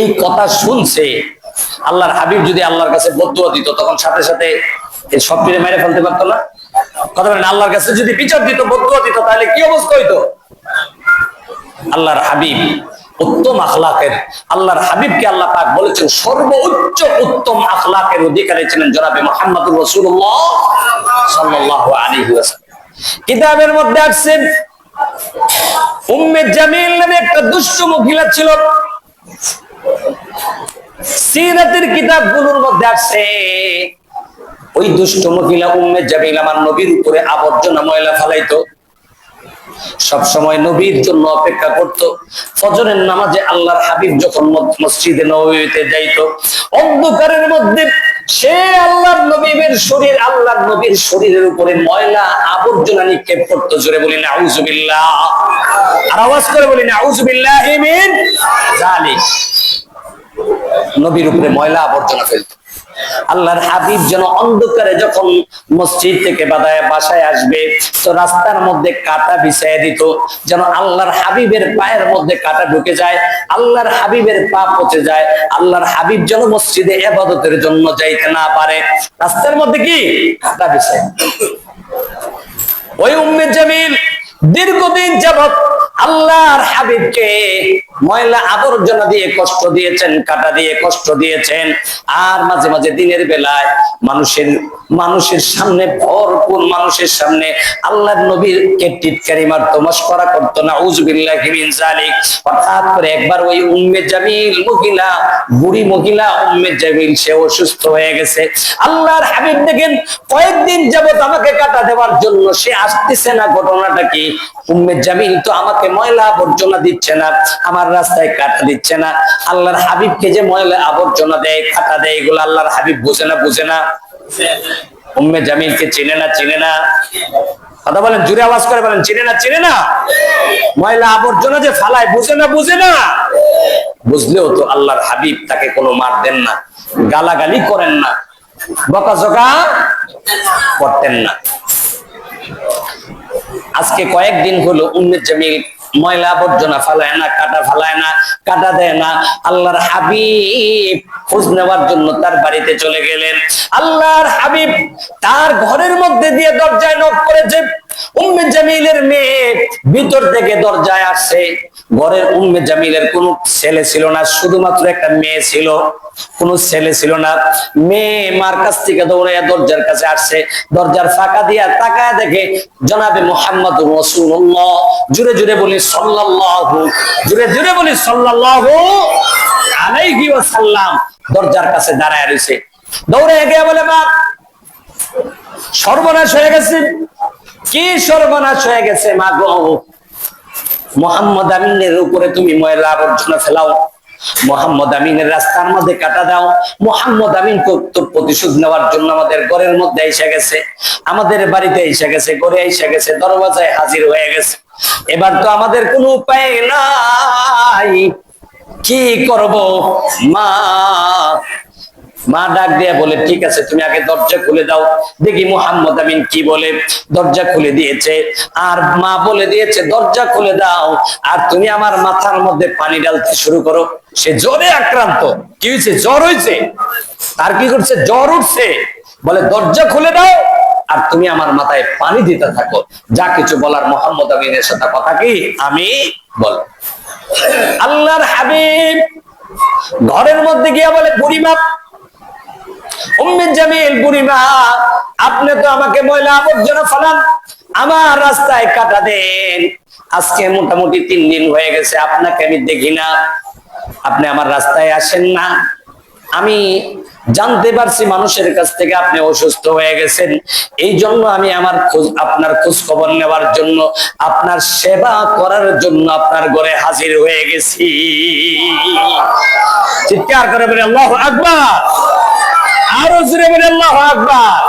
এই কথা শুনছে, আল্লাহর হাবিব যদি আল্লাহর কাছে বদুয়া দিত, তখন সাথে সাথে এই সবটিরে মেরে ফেলতে পারতো না। কথা বলেন, আল্লাহর কাছে যদি বিচার দিত বদুয়া দিত, তাহলে কি অবস্থা হইতো? আল্লাহর হাবিব উত্তম আখলাকের, আল্লাহর হাবিবকে আল্লাহ পাক বলেছেন, সর্বোচ্চ উত্তম আখলাকের অধিকারী ছিলেন জনাবে মোহাম্মদুর রসুল্লাহ আলাইহি ওয়াসাল্লাম। কিতাবের মধ্যে আসছে, উম্মে জামিল নামে একটা দুষ্ট মহিলা ছিল সিরাতের কিতাবগুলোর মধ্যে আসছে ওই দুষ্ট মহিলা উম্মে জামিল আমার নবীর উপরে আবর্জনা ময়লা ফেলাইতো। সব সময় নবীর জন্য অপেক্ষা করত। ফজরের নামাজে আল্লাহর হাবিব যখন মসজিদে নবীতে যাইতো, অন্ধকারের মধ্যে সে আল্লাহর নবীর শরীর, আল্লাহর নবীর শরীরের উপরে ময়লা, আবর্জনা নিক্ষেপ করতো। জোরে বলি না আউজুবিল্লাহ আর আওয়াজ করে বলি না আউজুবিল্লাহ জালিক নবীর উপরে ময়লা আবর্জনা ফেলতো। আল্লাহর হাবিব যেন অন্ধকারে যখন মসজিদ থেকে বাদায় বাসায় আসবে, তো রাস্তার মধ্যে কাটা বিছাইয়া দিত। যেন আল্লাহর হাবিবের পায়ের মধ্যে কাটা ঢুকে যায়, আল্লাহর হাবিবের পা পচে যায়, আল্লাহর হাবিব যেন মসজিদে এবাদতের জন্য যাইতে না পারে। রাস্তার মধ্যে কি? কাটা বিছায়। ওই উম্মে জামিল দীর্ঘদিন যাবৎ আল্লাহর হাবিবকে ময়লা আবর্জনা দিয়ে কষ্ট দিয়েছেন, কাটা দিয়ে কষ্ট দিয়েছেন। আর মাঝে মাঝে দিনের বেলায় মানুষের মানুষের সামনে, ভরপুর মানুষের সামনে আল্লাহর নবীর কে টিটকারি মারতো মস্করা করতো। না উজবিল্লাহি জালিক হঠাৎ করে একবার ওই উম্মে জামিল মহিলা, বুড়ি মহিলা, উম্মে জামিল, সে অসুস্থ হয়ে গেছে। আল্লাহর হাবিব দেখেন, কয়েকদিন যাবত আমাকে কাটা দেওয়ার জন্য সে আসতেছে না। ঘটনাটা কি? উম্মে জামিল তো আমাকে ময়লা আবর্জনা দিচ্ছে না, আমার রাস্তায় কাটা দিচ্ছে না, আল্লাহর হাবিবকে যে ময়লা আবর্জনা দেয়, কাটা দেয়, এগুলো আল্লাহর হাবিব বুঝে না বুঝে না। উম্মে জামিলকে চিনে না চিনে না। কথা বলেন জুড়ে আওয়াজ করে বলেন, চিনে না চিনে না? ময়লা আবর্জনা যে ফালায়, বুঝে না বুঝে না? বুঝলেও তো আল্লাহর হাবিব তাকে কোনো মার দেন না, গালাগালি করেন না, বকাঝকা করতেন না। আজকে কয়েকদিন হলো উম্মেদ জামিল ময়লা আবর্জনা ফালায় না, কাটা ফালায় না, কাটা দেয় না। আল্লাহর হাবিব খোঁজ নেওয়ার জন্য তার বাড়িতে চলে গেলেন। আল্লাহর হাবিব তার ঘরের মধ্যে দিয়ে দরজায় নক করেছে। উম্মে জামিলের মেয়ে ভিতর থেকে দরজায় আসছে ঘরের উম্মে জামিলের কোনো ছেলে ছিল না, শুধুমাত্র একটা মেয়ে ছিল। কোনো ছেলে ছিল না। মেয়ে মার কাছ থেকে দৌড়াইয়া দরজার কাছে আসছে দরজার ফাঁকা দিয়া তাকায় দেখে জনাবে মোহাম্মদ রসুল্লাহ জুড়ে জুড়ে বলি সাল্লাল্লাহু, জুড়ে জুড়ে বলি সাল্লাল্লাহু আলাইহি দরজার কাছে দাঁড়ায় রয়েছে দৌড়ে গিয়ে বলে বাপ সর্বনাশ হয়ে গেছে। কি সর্বনাশ হয়ে গেছে মা গো? মোহাম্মদ আমিনের উপরে তুমি ময়লা আবর্জনা ফেলাও। মোহাম্মদ আমিনের রাস্তার মধ্যে কাটা দাও। মোহাম্মদ আমিন প্রতিশোধ নেওয়ার জন্য আমাদের ঘরের মধ্যে এসে গেছে। আমাদের বাড়িতে এসে গেছে, ঘরে এসে গেছে, দরওয়াজায় হাজির হয়ে গেছে। এবার তো আমাদের কোনো উপায় নাই। কি করব মা? মা ডাক দিয়ে বলে, ঠিক আছে, তুমি আগে দরজা খুলে দাও। দেখি মোহাম্মদ আমিন কি বলে, দরজা খুলে দিয়েছে। আর মা বলে দিয়েছে, দরজা খুলে দাও, আর তুমি আমার মাথার মধ্যে পানি ঢালতে শুরু করো। সে জ্বরে আক্রান্ত। কি হয়েছে জ্বর হয়েছে তার কি করছে? জ্বর উঠছে। বলে, দরজা খুলে দাও, আর তুমি আমার মাথায় পানি দিতে থাকো। যা কিছু বলার মোহাম্মদ আমিনের সাথে কথা কি? আমি বল আল্লাহর হাবিব ঘরের মধ্যে গিয়া বলে বুড়িমা জামিল বুড়িমা আপনি তো আমাকে ময়লা আবর্জনা ফেলান। আমার রাস্তায় কাটা দেন। আজকে মোটামুটি তিন দিন হয়ে গেছে, আপনাকে আমি দেখি না। আপনি আমার রাস্তায় আসেন না। আমি জানতে পারছি মানুষের কাছ থেকে আপনি অসুস্থ হয়ে গেছেন। এই জন্য আমি আমার খোঁজ, আপনার খোঁজ খবর নেওয়ার জন্য, আপনার সেবা করার জন্য আপনার ঘরে হাজির হয়ে গেছি। চিৎকার করে বলে, আল্লাহ আকবার! আরও জুড়ে বলে, আল্লাহ আকবার।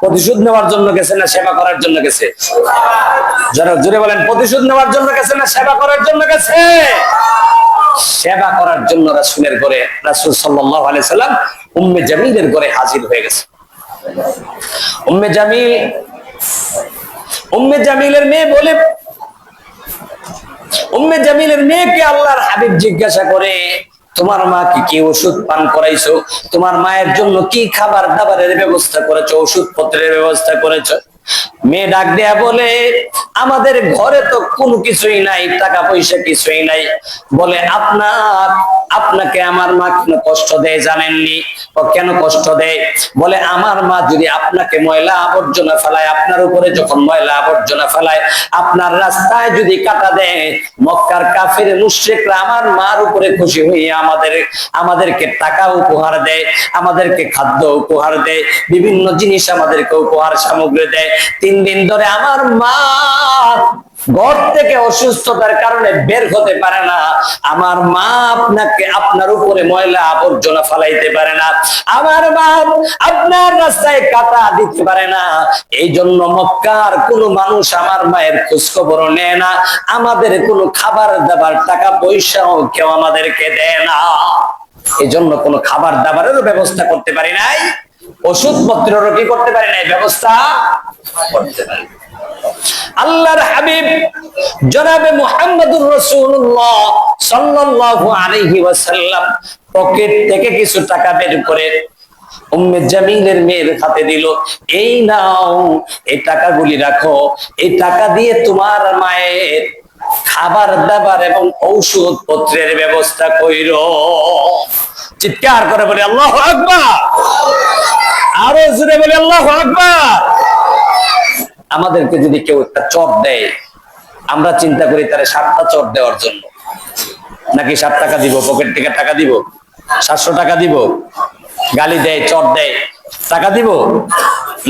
প্রতিশোধ নেওয়ার জন্য গেছে না সেবা করার জন্য গেছে? যারা জুড়ে বলেন, প্রতিশোধ নেওয়ার জন্য গেছে না সেবা করার জন্য গেছে? সেবা করার জন্য রাসুলের ঘরে, রাসুল সাল্লাহ আলাইসাল্লাম উম্মে জামিলের ঘরে হাজির হয়ে গেছে। উম্মে জামিল, উম্মে জামিলের মেয়ে বলে, উম্মে জামিলের মেয়েকে আল্লাহর হাবিব জিজ্ঞাসা করে তোমার মা কি কি ওষুধ পান করাইছো? তোমার মায়ের জন্য কি খাবার দাবারের ব্যবস্থা করেছ ওষুধ পত্রের ব্যবস্থা করেছ? মেয়ে ডাক দেয়া বলে, আমাদের ঘরে তো কোনো কিছুই নাই টাকা পয়সা কিছুই নাই। বলে, আপনার, আপনাকে আমার মা কেন কষ্ট দেয় জানেননি? ও, কেন কষ্ট দেয়? বলে, আমার মা যদি আপনাকে ময়লা আবর্জনা ফেলায়, আপনার উপরে যখন ময়লা আবর্জনা ফেলায়, আপনার রাস্তায় যদি কাটা দেয়, মক্কার কাফের মুশ্রিকরা আমার মার উপরে খুশি হয়ে আমাদের, আমাদেরকে টাকা উপহার দেয়, আমাদেরকে খাদ্য উপহার দেয়, বিভিন্ন জিনিস আমাদেরকে উপহার সামগ্রী দেয় তিন দিন ধরে আমার মা ঘর থেকে অসুস্থতার কারণে বের হতে পারে না। আমার মা আপনাকে আপনার উপরে ময়লা আবর্জনা ফালাইতে পারে না। আমার মা আপনার রাস্তায় কাটা দিতে পারে না। এই জন্য মক্কার কোন মানুষ আমার মায়ের খোঁজ খবর নেয় না। আমাদের কোনো খাবার দাবার টাকা পয়সাও কেউ আমাদেরকে দেয় না। এই জন্য কোনো খাবার দাবারেরও ব্যবস্থা করতে পারি নাই। ওষুধ পত্রেরও কি করতে পারি নাই? ব্যবস্থা করতে পারি। আল্লাহর হাবিব জনাবে মুহাম্মদুর রাসূলুল্লাহ সাল্লাল্লাহু আলাইহি ওয়াসাল্লাম পকেট থেকে কিছু টাকা বের করে উম্মে জামিলের মেয়ের হাতে দিল, এই নাও, এই টাকাগুলি রাখো। এই টাকা দিয়ে তোমার মায়ের খাবার দাবার এবং ঔষধ পত্রের ব্যবস্থা কইর। চিৎকার করে বলে, আল্লাহ আকবার! আরও জোরে বলে আল্লাহ আমাদেরকে যদি কেউ একটা চট দেয়, আমরা চিন্তা করি তারা সাতটা চট দেওয়ার জন্য। নাকি ষাট টাকা দিব, পকেট থেকে টাকা দিব, সাতশো টাকা দিব, গালি দেয়, চট দেয়, টাকা দিব?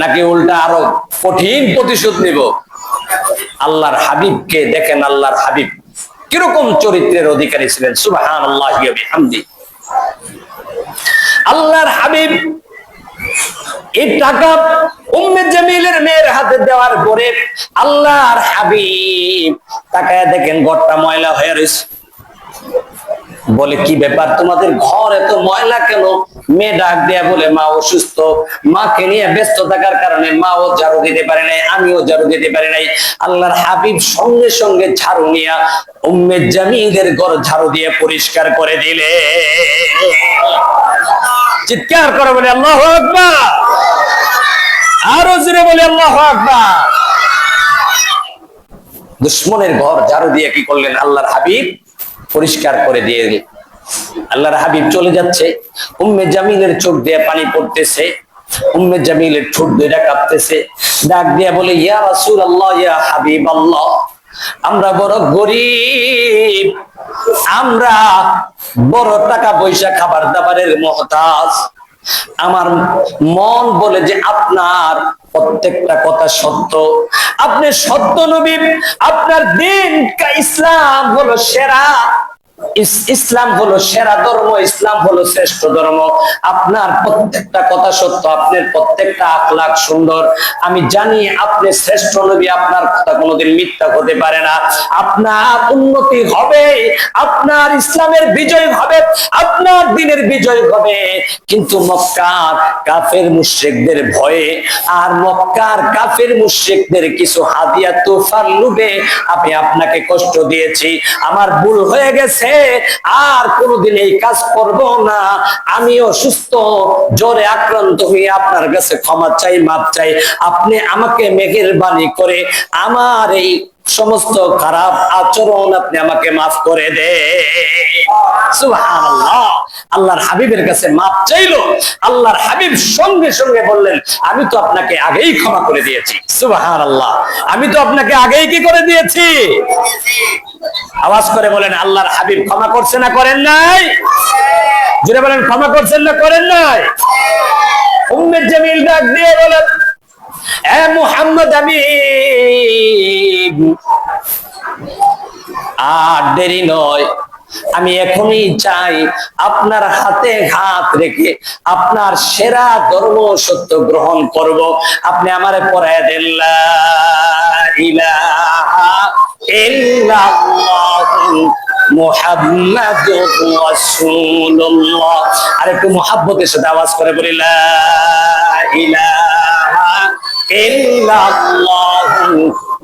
নাকি উল্টা আরও কঠিন প্রতিশোধ নিব? আল্লাহর হাবিবকে দেখেন, আল্লাহর হাবিব কীরকম চরিত্রের অধিকারী ছিলেন। সুবাহান আল্লাহ আল্লাহর হাবিব এই টাকা উম্মে জামিলের মেয়ের হাতে দেওয়ার পরে আল্লাহর হাবিব তাকায় দেখেন ঘরটা ময়লা হয়ে রয়েছে। বলে, কি ব্যাপার? তোমাদের ঘর এত ময়লা কেন? মেয়ে ডাক দেয়া বলে, মা অসুস্থ। মাকে নিয়ে ব্যস্ত থাকার কারণে মাও ঝাড়ু দিতে পারে নাই, আমিও ঝাড়ু দিতে পারি নাই। আল্লাহর হাবিব সঙ্গে সঙ্গে ঝাড়ু নিয়া উম্মে জামিলের ঘর ঝাড়ু দিয়ে পরিষ্কার করে দিলে। চিৎকার করে বলে, আল্লাহ আকবার! আরও জোরে বলে, আল্লাহ আকবার! দুশ্মনের ঘর ঝাড়ু দিয়ে কি করলেন আল্লাহর হাবিব? পরিষ্কার করে দিয়ে দিল। আল্লাহর হাবিব চলে যাচ্ছে। উম্মে জামিলের চোখ দিয়ে পানি পড়তেছে। উম্মে জামিলের ঠোঁট দুইটা কাঁপতেছে। ডাক দিয়ে বলে, ইয়া রাসূল আল্লাহ ইয়া হাবিব আল্লাহ আমরা বড় গরিব। আমরা বড় টাকা পয়সা খাবার দাবারের মহতাজ। আমার মন বলে যে আপনার প্রত্যেকটা কথা সত্য। আপনি সত্য নবী, আপনার দিন ইসলাম হলো সেরা। ইসলাম হলো সেরা ধর্ম, ইসলাম হলো শ্রেষ্ঠ ধর্ম। আপনার প্রত্যেকটা কথা সত্য, আপনার প্রত্যেকটা আখলাখ সুন্দর। আমি জানি আপনি শ্রেষ্ঠ নবী, আপনার কথা কোনোদিন মিথ্যা হতে পারে না। আপনার উন্নতি হবে, আপনার ইসলামের বিজয় হবে, আপনার দিনের বিজয় হবে। কিন্তু মক্কার কাফের মুশ্রিকদের ভয়ে আর মক্কার কাফের মুশ্রিকদের কিছু হাদিয়া তোফার লুবে আমি আপনাকে কষ্ট দিয়েছি। আমার ভুল হয়ে গেছে আর কোনোদিন এই কাজ করব না। আমিও সুস্থ, জ্বরে আক্রান্ত হয়ে আপনার কাছে ক্ষমা চাই, মাপ চাই। আপনি আমাকে মেঘের বাণী করে আমার এই সমস্ত খারাপ আচরণ আপনি আমাকে মাফ করে দে। আল্লাহর হাবিবের কাছে মাপ চাইলো। আল্লাহর হাবিব সঙ্গে সঙ্গে বললেন, আমি তো আপনাকে আগেই ক্ষমা করে দিয়েছি। সুবহানাল্লাহ। আমি তো আপনাকে আগেই কি করে দিয়েছি? আওয়াজ করে বলেন, আল্লাহর হাবিব ক্ষমা করছে না করেন নাই? জুড়ে বলেন, ক্ষমা করছেন না করেন নাই? উম্মে জামিল ডাক দিয়ে বলেন, এ মুহাম্মদ আমি আর দেরি নয়। আমি এখনই চাই আপনার হাতে হাত রেখে আপনার সেরা ধর্ম সত্য গ্রহণ করব। আপনি আমারে পড়ায় দেন আর একটু মোহাব্বতের সাথে আওয়াজ করে বলি, লা ইলাহা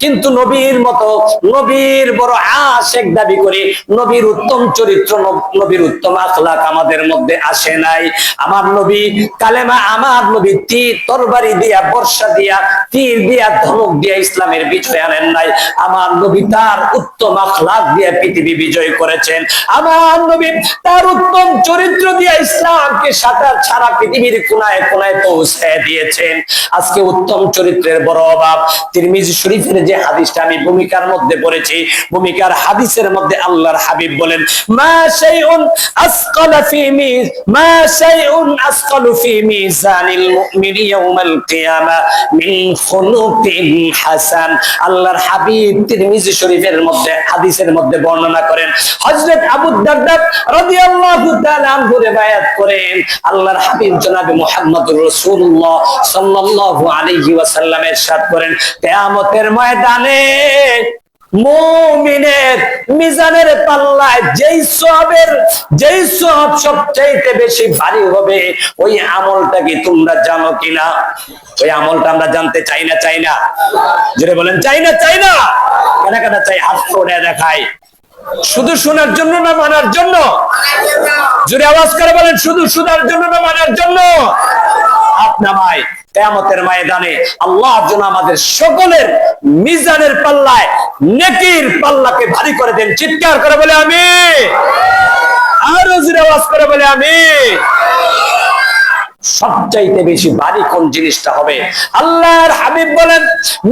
কিন্তু নবীর মতো নবীর বড় আশেক দাবি করে নবীর উত্তম চরিত্র নবীর উত্তম আখলাক আমাদের মধ্যে আসে নাই। আমার নবী কালেমা আমার নবী তীর তরবারি দিয়া, বর্ষা দিয়া, তীর দিয়া, ধমক দিয়া ইসলামের বিজয় আনেন নাই। আমার নবী তার উত্তম আখলাক দিয়া পৃথিবী বিজয় করেছেন। আমার নবী তার উত্তম চরিত্র দিয়া ইসলামকে সারা সারা পৃথিবীর কোনায় কোনায় পৌঁছায় দিয়েছেন। আজকে উত্তম চরিত্রের বড় অভাব। তিরমিজি শরীফের যে হাদিসটা আমি ভূমিকার মধ্যে পড়েছি, ভূমিকার হাদিসের মধ্যে আল্লাহর হাবিব বলেন, মা শাইউন আসকালা ফি মি শাইউন ফি মুমিনি ইয়াউমাল কিয়ামা মিন খুলুকিন হাসান। আল্লাহর হাবিব তিরমিজি শরীফের মধ্যে, হাদিসের মধ্যে বর্ণনা করেন, হযরত আবু দারদা রাদিয়াল্লাহু তাআলা আনহু রিওয়ায়াত করেন, আল্লাহর হাবিব জনাবে মুহাম্মদুর রাসূলুল্লাহ সাল্লাল্লাহু আলাইহি ওয়াসাল্লাম করেন, কিয়ামতের ময়দানে মুমিনের মিজানের পাল্লায় যেই সবের, যেই সব সবচাইতে বেশি ভারী হবে, ওই আমলটা কি তোমরা জানো কিনা? ওই আমলটা আমরা জানতে চাই না চাই না। জোরে বলেন, চাই না চাই না। কেন কেন চাই, হাত করে দেখাই। শুধু শোনার জন্য না, মানার জন্য? জোরে আওয়াজ করে বলেন, শুধু শোনার জন্য না, মানার জন্য? আপনা ভাই কেয়ামতের ময়দানে আল্লাহ যেন আমাদের সকলের মিজানের পাল্লায় নেকির পাল্লাকে ভারী করে দেন। চিৎকার করে বলে আমি আরও জোরে আওয়াজ করে বলে আমি সবচাইতে বেশি ভারী কোন জিনিসটা হবে? আল্লাহর হাবিব বলেন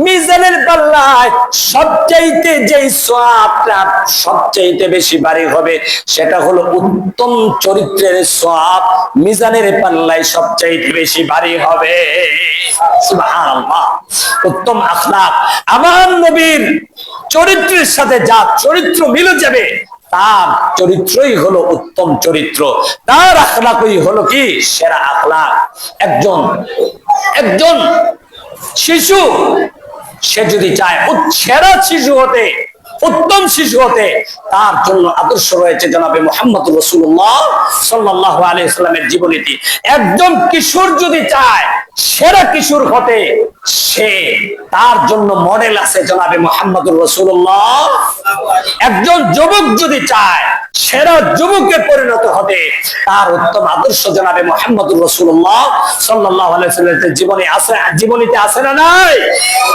মিজানের পাল্লায় সবচাইতে যেই সোয়াবটা সবচাইতে বেশি ভারী হবে, সেটা হলো উত্তম চরিত্রের সোয়াব মিজানের পাল্লায় সবচাইতে বেশি ভারী হবে। উত্তম আমার নবীর চরিত্রের সাথে যা চরিত্র মিলে যাবে, তার চরিত্রই হলো উত্তম চরিত্র। তার আখলাকই হলো কি? সেরা আখলাক। একজন একজন শিশু, সে যদি চায় উচ্ছেরা শিশু হতে, উত্তম শিশু হতে, তার জন্য আদর্শ রয়েছে জনাবে মোহাম্মদ রসুল্লাহ সাল্লাহ আলিয়া জীবনীতি একদম কিশোর যদি চায় সেরা কিশোর হতে সে। তার জন্য মডেল আছে জনাবে মোহাম্মদ রসুল্লাহ একজন যুবক যদি চায়, সেরা যুবকে পরিণত হতে তার উত্তম আদর্শ জনাবে মোহাম্মদ রসুল্লাহ সাল্লাহ জীবনে আছে, জীবনীতে আছে না নাই?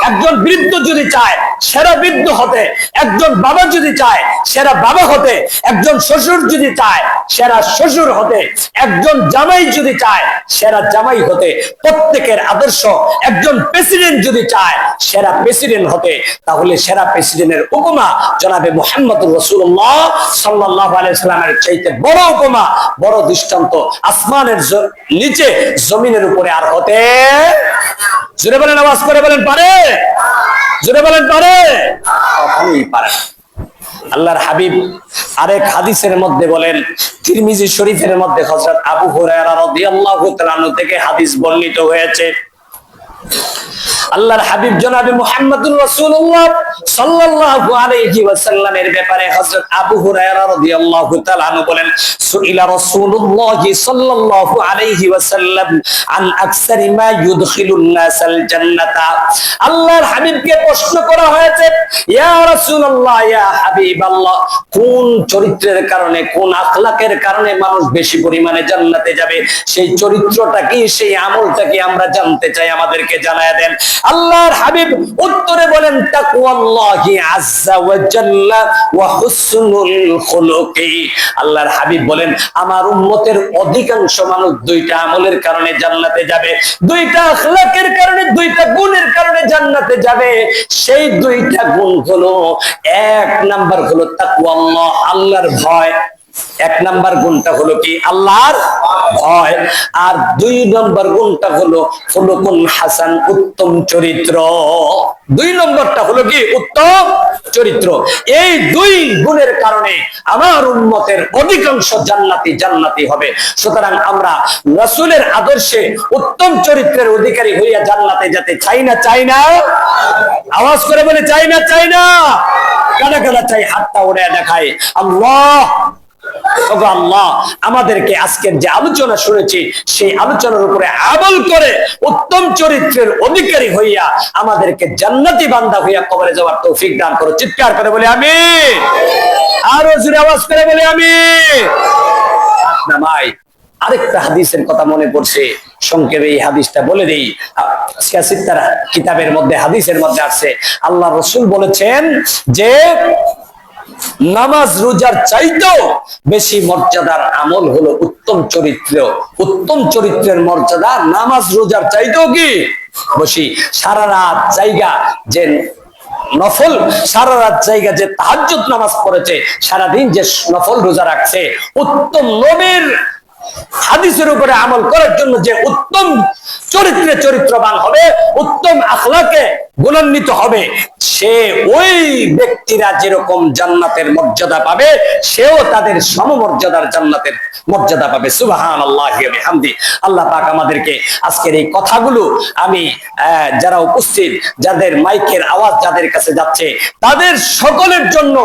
একজন বৃদ্ধ যদি চায়, সেরা বৃদ্ধ হতে। একজন বাবা যদি চায়, সেরা বাবা হতে। একজন শ্বশুর যদি চায়, সেরা শ্বশুর হতে। একজন জামাই যদি চায়, সেরা জামাই হতে। প্রত্যেকের আদর্শ একজন প্রেসিডেন্ট যদি চায় সেরা প্রেসিডেন্ট হতে, তাহলে সেরা প্রেসিডেন্টের উপমা জনাবে মোহাম্মদ রসুল্লাহ সাল্লাহ আলাইসালামের চাইতে বড় উপমা, বড় দৃষ্টান্ত আসমানের নিচে জমিনের উপরে আর হতে জোরে বলেন আওয়াজ করে বলেন, পারে? জোরে বলেন, পারে? পারে আল্লাহর হাবিব আরেক হাদিসের মধ্যে বলেন, তিরমিজি শরীফের মধ্যে হজরত আবু হুরায়রা রাদিয়াল্লাহু তাআলা থেকে হাদিস বর্ণিত হয়েছে। আল্লাহর হাবিব জনাবে মুহাম্মদুর রাসূলুল্লাহ সাল্লাল্লাহু আলাইহি ওয়াসাল্লামের ব্যাপারে হযরত আবু হুরায়রা রাদিয়াল্লাহু তাআলা আনহু বলেন, সুইলা রাসূলুল্লাহ সাল্লাল্লাহু আলাইহি ওয়াসাল্লাম আন আকসারি মা ইউদখিলুন নাসাল জান্নাতা। আল্লাহর হাবিবকে প্রশ্ন করা হয়েছে, ইয়া রাসূলুল্লাহ, ইয়া হাবিবাল্লাহ, কোন চরিত্রের কারণে, কোন আখলাকের কারণে মানুষ বেশি পরিমাণে জান্নাতে যাবে? সেই চরিত্রটা কি, সেই আমলটা কি আমরা জানতে চাই আমাদেরকে জানায় দেন। আল্লাহর হাবিব উত্তরে বলেন তাকওয়াল্লাহি আজ্জা ওয়া জাল্লা ওয়া হুসনুল খুলুকি। আল্লাহর হাবিব বলেন, আমার উম্মতের অধিকাংশ মানুষ দুইটা আমলের কারণে জান্নাতে যাবে, দুইটা আখলাকের কারণে, দুইটা গুণের কারণে জান্নাতে যাবে। সেই দুইটা গুণ হলো, এক নাম্বার হলো তাকওয়াল্লাহ আল্লাহর ভয়। এক নাম্বার গুণটা হলো কি? আল্লাহর ভয় আর দুই নম্বর গুণটা হলো? ফুলকুন হাসান উত্তম চরিত্র। দুই নম্বরটা হলো কি? উত্তম চরিত্র। এই দুই গুণের কারণে আমার উন্মতের অধিকাংশ জান্নাতি জান্নাতি হবে। সুতরাং আমরা রসুলের আদর্শে উত্তম চরিত্রের অধিকারী হইয়া জান্নাতে যেতে চাই না চাই না। আওয়াজ করে বলে, চাই না চাই না। কানা কানা চাই, হাতটা উড়ে দেখায়। আল্লাহ আল্লাহ, আমাদেরকে আজকের যে আলোচনা শুনেছি, সেই আলোচনার উপরে আমল করে উত্তম চরিত্রের অধিকারী হইয়া আমাদেরকে জান্নাতি বান্দা হইয়া কবরে যাওয়ার তৌফিক দান করো। চিৎকার করে বলে আমি আরও জোরে আওয়াজ করে বলে আমি নামাই আরেকটা হাদিসের কথা মনে পড়ছে। সংক্ষেপে এই হাদিসটা বলে দেই। কিতাবের মধ্যে, হাদিসের মধ্যে আছে আল্লাহ রসুল বলেছেন যে নামাজ, রোজার চাইতেও বেশি মর্যাদার আমল হলো উত্তম চরিত্র। উত্তম চরিত্রের মর্যাদা নামাজ, রোজার চাইতেও কি? বেশি। সারা রাত জায়গা যে নফল সারা রাত জায়গা যে তাহাজ্জুদ নামাজ পড়েছে, সারাদিন যে নফল রোজা রাখছে, উত্তম নবীর হাদিসের উপরে আমল করার জন্য যে উত্তম চরিত্রে চরিত্রবান হবে, উত্তম আখলাকে গুণান্বিত হবে। সে ওই ব্যক্তিরা যেরকম জান্নাতের মর্যাদা পাবে, সেও তাদের সমমর্যাদার জান্নাতের মর্যাদা পাবে। সুবাহান আল্লাহ হামদি আল্লাহ পাক আমাদেরকে আজকের এই কথাগুলো আমি যারা উপস্থিত, যাদের মাইকের আওয়াজ যাদের কাছে যাচ্ছে, তাদের সকলের জন্য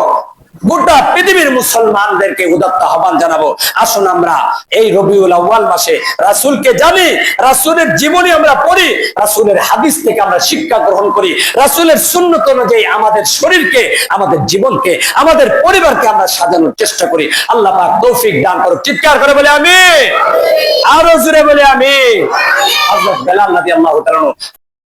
গোটা পৃথিবীর মুসলমানদেরকে উদাত্ত আহ্বান জানাব। আসুন আমরা এই রবিউল আউ্বাল মাসে রাসূলকে জানি, রাসূলের জীবনী আমরা পড়ি, রাসূলের হাদিস থেকে আমরা শিক্ষা গ্রহণ করি, রাসূলের সুন্নত অনুযায়ী আমাদের শরীরকে, আমাদের জীবনকে, আমাদের পরিবারকে আমরা সাজানোর চেষ্টা করি। আল্লাহ তৌফিক দান করুক। চিৎকার করে বলে আমি আরও জুড়ে বলে আমি